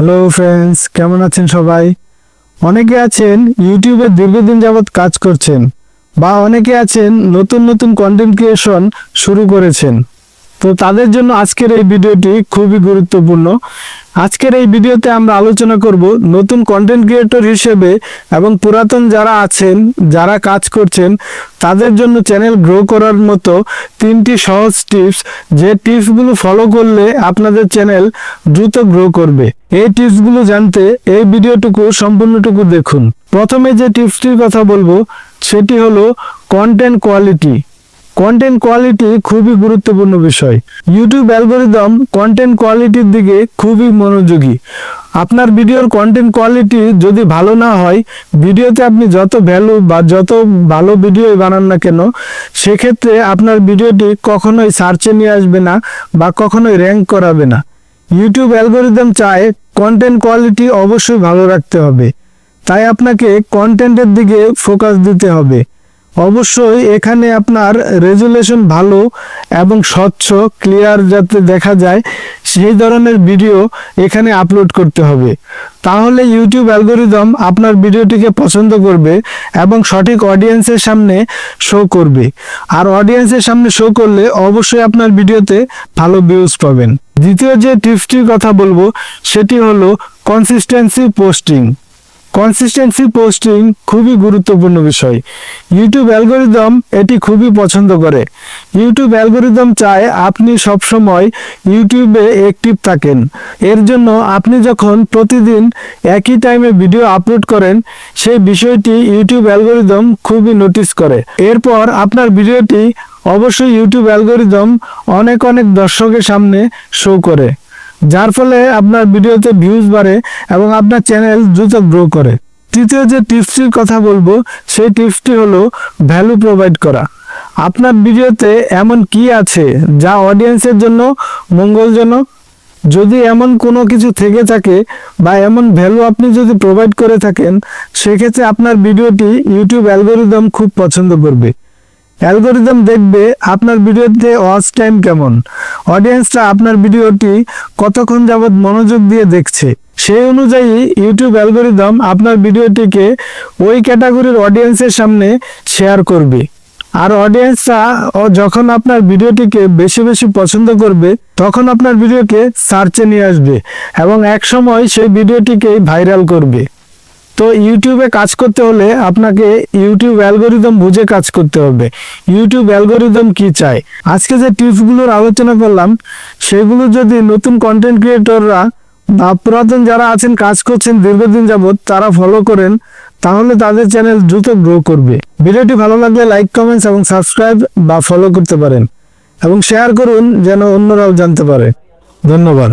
Hello friends কেমন আছেন সবাই? অনেকে আছেন ইউটিউবে দীর্ঘদিন যাবৎ কাজ করছেন বা অনেকে আছেন নতুন নতুন কন্টেন্ট ক্রিয়েশন শুরু করেছেন। তো তাদের জন্য আজকের এই ভিডিওটি খুবই গুরুত্বপূর্ণ। আজকের এই ভিডিওতে আমরা আলোচনা করব নতুন কন্টেন্ট ক্রিয়েটর হিসেবে এবং পুরাতন যারা আছেন, যারা কাজ করছেন, তাদের জন্য চ্যানেল গ্রো করার মতো তিনটি সহজ টিপস যে টিপসগুলো ফলো করলে আপনাদের চ্যানেল দ্রুত গ্রো করবে। এই টিপসগুলো জানতে এই ভিডিওটুকু, সম্পূর্ণটুকু দেখুন। প্রথমে যে টিপসটির কথা বলব, সেটি হলো কন্টেন্ট কোয়ালিটি কন্টেন্ট কোয়ালিটি খুবই গুরুত্বপূর্ণ বিষয়। ইউটিউব অ্যালগোরিদম কন্টেন্ট কোয়ালিটির দিকে খুবই মনোযোগী। আপনার ভিডিওর কন্টেন্ট কোয়ালিটি যদি ভালো না হয় ভিডিওতে আপনি যত ভ্যালু বা যত ভালো ভিডিও বানান না কেন, সেক্ষেত্রে আপনার ভিডিওটি কখনোই সার্চে নিয়ে আসবে না বা কখনোই র্যাঙ্ক করাবে না। ইউটিউব অ্যালগোরিদম চায় কন্টেন্ট কোয়ালিটি অবশ্যই ভালো রাখতে হবে। তাই আপনাকে কন্টেন্টের দিকে ফোকাস দিতে হবে। অবশ্যই এখানে আপনার রেজুলেশন ভালো এবং স্বচ্ছ ক্লিয়ার যাতে দেখা যায়, সেই ধরনের ভিডিও এখানে আপলোড করতে হবে। তাহলে ইউটিউব অ্যালগোরিদম আপনার ভিডিওটিকে পছন্দ করবে এবং সঠিক অডিয়েন্সের সামনে শো করবে। আর অডিয়েন্সের সামনে শো করলে অবশ্যই আপনার ভিডিওতে ভালো ভিউজ পাবেন। দ্বিতীয় যে টিপসটির কথা বলব, সেটি হলো কনসিস্টেন্সি পোস্টিং কনসিস্টেন্সি পোস্টিং খুবই গুরুত্বপূর্ণ বিষয়। ইউটিউব অ্যালগোরিদম এটি খুবই পছন্দ করে। ইউটিউব অ্যালগোরিদম চায় আপনি সবসময় ইউটিউবে অ্যাক্টিভ থাকেন। এর জন্য আপনি যখন প্রতিদিন একই টাইমে ভিডিও আপলোড করেন, সেই বিষয়টি ইউটিউব অ্যালগোরিদম খুবই নোটিস করে। এরপর আপনার ভিডিওটি অবশ্যই ইউটিউব অ্যালগোরিদম অনেক অনেক দর্শকের সামনে শো করে। যার ফলে আপনার ভিডিওতে ভিউজ বাড়ে এবং আপনার চ্যানেল দ্রুত গ্রো করে। তৃতীয় যে টিপসটির কথা বলব, সেই টিপসটি হলো ভ্যালু প্রোভাইড করা। আপনার ভিডিওতে এমন কি আছে যা অডিয়েন্সের জন্য মঙ্গলজনক? যদি এমন কোনো কিছু থেকে থাকে বা এমন ভ্যালু আপনি যদি প্রোভাইড করে থাকেন, সেক্ষেত্রে আপনার ভিডিওটি ইউটিউব অ্যালগোরিদম খুব পছন্দ করবে। অ্যালগোরিদম দেখবে আপনার ভিডিওতে ওয়াচ টাইম কেমন। অডিয়েন্সরা আপনার ভিডিওটি কতক্ষণ যাবৎ মনোযোগ দিয়ে দেখছে। সেই অনুযায়ী ইউটিউব অ্যালগোরিদম আপনার ভিডিওটিকে ওই ক্যাটাগরির অডিয়েন্সের সামনে শেয়ার করবে। আর অডিয়েন্সরা যখন আপনার ভিডিওটিকে বেশি বেশি পছন্দ করবে, তখন আপনার ভিডিওকে সার্চে নিয়ে আসবে এবং এক সময় সেই ভিডিওটিকেই ভাইরাল করবে। তো ইউটিউবে কাজ করতে হলে আপনাকে ইউটিউব অ্যালগোরিদম বুঝে কাজ করতে হবে। ইউটিউব অ্যালগোরিদম কি চায়? আজকে যে টিপসগুলোর আলোচনা করলাম, সেগুলো যদি নতুন কন্টেন্ট ক্রিয়েটররা বা পুরাতন যারা আছেন, কাজ করছেন দীর্ঘদিন যাবৎ, তারা ফলো করেন, তাহলে তাদের চ্যানেল দ্রুত গ্রো করবে। ভিডিওটি ভালো লাগলে লাইক কমেন্টস এবং সাবস্ক্রাইব বা ফলো করতে পারেন এবং শেয়ার করুন যেন অন্যরাও জানতে পারে। ধন্যবাদ।